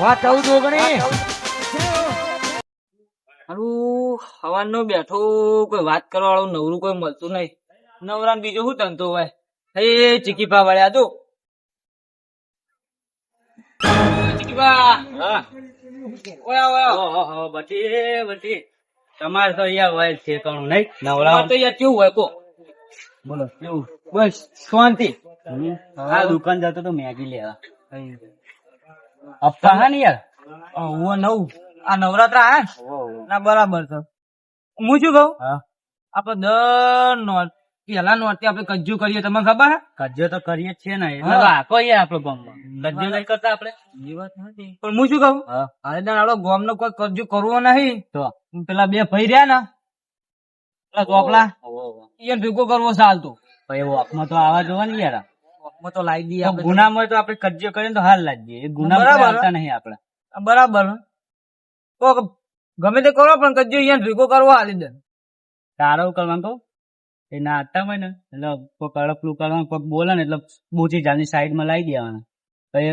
વાત ચૌદ ઓગણી હારું હવાનો બેઠો કોઈ વાત કરવા વાળું નવરું કોઈ મળતું નહીં. નવરા બીજું શું ધંધો હોય? હે ચીકીપા વાળ્યા તો. ચીકીપા ઓયા ઓયા બટી બટી તમારે તો અહીંયા હોય છે કણું નહીં નવરા તો યાર કેવું હોય કો? બોલો કેવું? બસ શાંતિ. આ દુકાન જતો તો મેગી લેવા. અપ્પા હા ને યાર હું નવ. આ નવરાત્ર હે ના? બરાબર છે. હું શું કહું? આપડે દર નોટ પેલા નોટથી આપડે કજ્જુ કરીએ તમને ખબર હે કજ્જો તો કરીએ જ છીએ ને એટલે. આપો યાર આપડે ગામમાં. કજ્જો નહીં કરતા આપડે એ વાત નથી. પણ હું શું કહું? અરે ના આપડે ગામ નો કોઈ કજ્જુ કરવો નહીં. તો? પેલા બે ભાઈ રહ્યા ને. પેલા ઓહો. એ ભેગો કરવો ચાલતો પછી વોકમાં તો આવા જોવા ને યાર. તો લાવી દઈએ આપણે. ગુનામાં તો આપડે કજ્જો કરીએ તો હાલ લાવી દઈએ. ગુના બરાબર. નહીં આપડે બરાબર. ગમે તે કરો પણ કજ્જુ અહીંયા ભેગો કરવો હાલી દે. તારો કરવાનું તો? એ નાતા હોય ને એટલે કોઈ કડપલું કરવાનું કોઈક બોલે ને એટલે બોચી જાની સાઈડમાં લાવી દેવાના. તો એ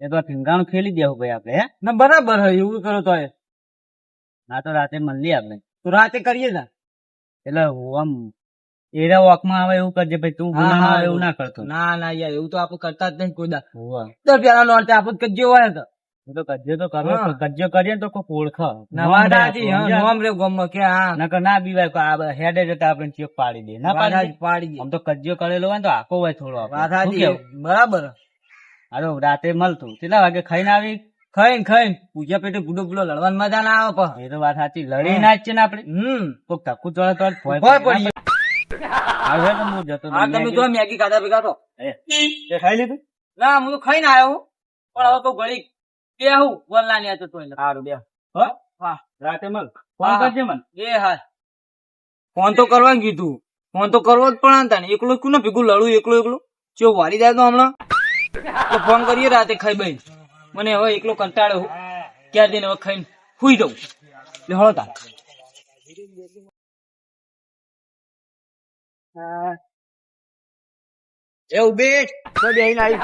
એ તો ઠીંગાણું ખેલી દેવું ભાઈ આપડે હે? ના બરાબર હે એવું કરો તો એ. ના તો રાતે મળીએ આપડે તો રાતે કરીએ ને એટલે હું આમ એરા વોકમાં આવે એવું કરજે ભાઈ તું ગુનામાં આવે એવું. ના કરતો. ના ના યાર એવું તો આપણે કરતા જ નહીં કોઈ દા તો પેલા નોટે આપણે કજ્જુ હોય તો. તો કજ્જો તો કરો હા. કજ્જો કરીએ તો કોઈ ઓળખ. ના નોમ રે ગામમાં કે હા. નકર ના બીવાય આ હેડે જતા આપણે ચેક પાડી દે. ના પાડી પાડી. આમ તો કજ્જો કરેલો હોય ને તો આખો હોય થોડો રાધાજી? બરાબર. અરે રાતે મળતું. કેટલા વાગે ખાઈને આવી? ખાઈ ખાઈ પૂજા પેટે ગુડો ગુડો લડવાનું મજા ના આવે પણ. એ તો વાત સાચી. લડી ના જ છે ને આપડે. હમ. કોક ધક્કું ચડે તો પડી. પડી હાલ હું જતો હા તમે જો મેગી ખાધા ભેગા તો. એ, ખાઈ લીધું? ના હું તો ખાઈને આવ્યો પણ હવે તો ઘડી કે હું વલ્લા ની તો સારું બે હો? હા. રાતે મળ ફોન કરજે મને. એ હા. ફોન તો કરવા કીધું. ફોન તો કરવો જ પણ હતા ને એકલો કોને ભેગું લડું એકલો એકલો. જો વારી જાય તો હમણાં. તો ફોન કરીએ રાતે ખાઈ બાઈ. મને હવે એકલો કંટાળ્યો ક્યારે દિન હવે ખાઈને સુઈ જાઉં એટલે હળો તાર. એ ઉબેટ તો બેહીને આવી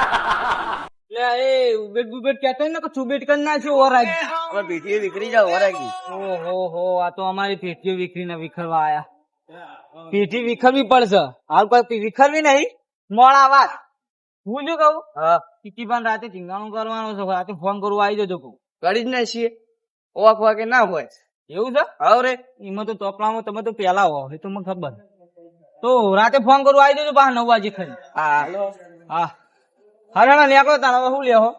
લે એ ઉબેટ બુબેટ કહેતો ને કે છુબેટ કરી નાખ્યો ઓરાગ હવે પીઠીએ વિખરી જાવ વરાગી ઓહો હો આ તો અમારી પેટીઓ વિખરીને વિખરવા આયા. પેટી વિખરવી પડશે. હાલ કોઈ વિખરવી નહીં. મોડા વાત હું શું કહું? હા. પણ રાતે ચિંગાણું કરવાનું છે. રાતે ફોન કરવો આવી જજો કહું. કરી જ ના છીએ ઓખ વાગે ના હોય. એવું છે? હવે રે એમાં તો ચોપડામાં તમે તો પેલા હો. એ તો મને ખબર. તો રાતે ફોન કરું આવી જજો પાછા નવ વાગે ખાઈ. હા. હા. હરાણા નીકળો તારા હવે શું લેહો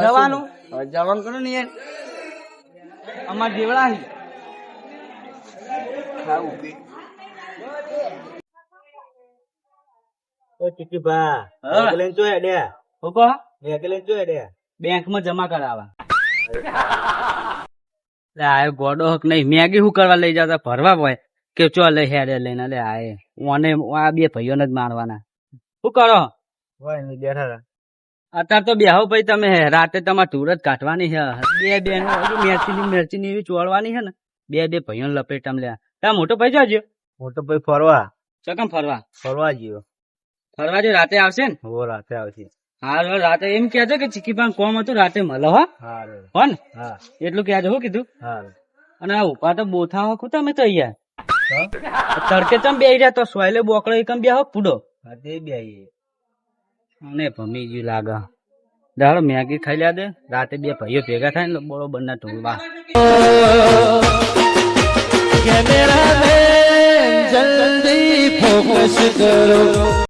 જવાનું? જવાનું કરો ને યાર. અમાર જેવડા હી. હેડે. બેંકમાં જમા કરાવવા. લે આયો ગોડો હક નહીં. મેગી શું કરવા લઈ જતા? ભરવા હોય. કે ચો લઈ હેડે લઈને લે આયે ઓને આ બે ભાઈઓને જ મારવાના. શું કરો? હોય બેઠા અત્યારે તો બેહો ભાઈ તમે રાતે તમારે ટૂર જ કાઢવાની છે. બે બે મેરચી ની મેરચી ની એવી ચોળવાની છે ને. બે બે ભાઈઓ લપેટમ લે ત્યાં મોટો ભાઈ જાજો. મોટો ભાઈ ફરવા. ચકમ ફરવા? ફરવા ગયો. ફરવા જે રાતે આવશે ને? હો રાતે આવશે. હા રાતે એમ કેજો કે ચીકી પાન કોમ હતું રાતે મળો હો. હા હો. ને એટલું કહેજો હું કીધું. હા અને આ ઉપા તો બોથા હો તમે તો અહીંયા. તડકે ચમ બેહી રહ્યા? તો સોયલે બોકળો એકમ બે હો પૂડો. તે બે આવીએ અને ભમી ગયું લાગે. દાડો મેગી ખાઈ લ્યા દે. રાતે બે ભાઈઓ ભેગા થાય ને બરોબર બંને ઢોલવા. જલ્દી ફોકસ કરો.